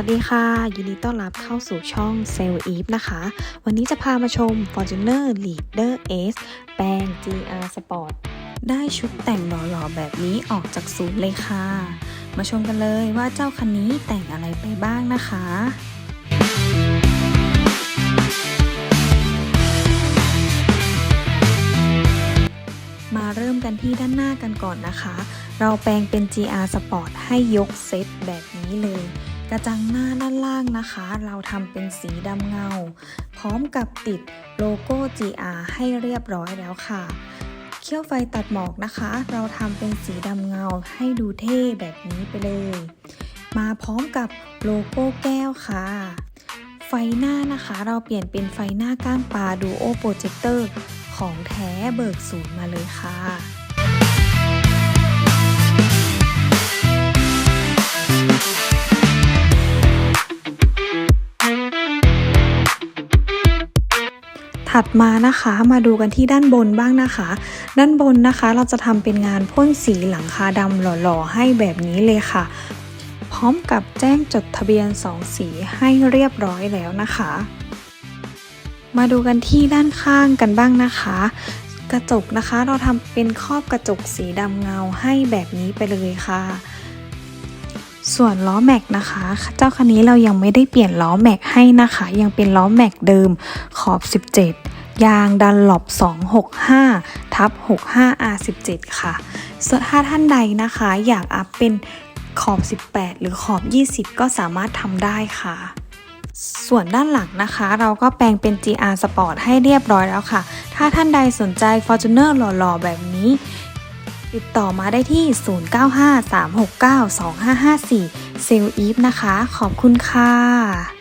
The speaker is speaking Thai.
วัสดีค่ะ ยินดีต้อนรับเข้าสู่ช่อง s e l l Eve นะคะ วันนี้จะพามาชม Fortuner Leader S แปลง GR Sport ได้ชุดแต่งหล่อๆแบบนี้ออกจากศูนย์เลยค่ะ มาชมกันเลยว่าเจ้าคันนี้แต่งอะไรไปบ้างนะคะมาเริ่มกันที่ด้านหน้ากันก่อนนะคะ เราแปลงเป็น GR Sport ให้ยกเซตแบบนี้เลย กระจังหน้าด้านล่างนะคะ เราทำเป็นสีดำเงา พร้อมกับติดโลโก้ GR ให้เรียบร้อยแล้วค่ะ เขี้ยวไฟตัดหมอกนะคะ เราทำเป็นสีดำเงาให้ดูเท่แบบนี้ไปเลย มาพร้อมกับโลโก้แก้วค่ะ ไฟหน้านะคะเราเปลี่ยนเป็นไฟหน้าก้างปลาดูโอโปรเจคเตอร์ของแท้เบิกศูนย์มาเลยค่ะ ถัดมานะคะมาดูกันที่ด้านบนบ้างนะคะ ด้านบนนะคะเราจะทำเป็นงานพ่นสีหลังคาดำหล่อๆ ให้แบบนี้เลยค่ะ พร้อมกับแจ้งจดทะเบียน 2 สีให้เรียบร้อยแล้วนะคะ มาดูกันที่ด้านข้างกันบ้างนะคะ กระจกนะคะเราทำเป็นครอบกระจกสีดำเงาให้แบบนี้ไปเลยค่ะ ส่วนล้อแม็กนะคะ เจ้าคันนี้เรายังไม่ได้เปลี่ยนล้อแม็กให้นะคะ ยังเป็นล้อแม็กเดิมขอบ 17 ยางดันหลบ265 ทับ 65R17 ค่ะส่วนถ้าท่านใดนะคะ อยากอัพเป็นขอบ 18 หรือขอบ 20 ก็สามารถทำได้ค่ะ ส่วนด้านหลังนะคะ เราก็แปลงเป็น GR Sport ให้เรียบร้อยแล้วค่ะ ถ้าท่านใดสนใจ Fortuner หล่อๆ แบบนี้ ติดต่อมาได้ที่ 0953692554 เซลล์อีฟนะคะ ขอบคุณค่ะ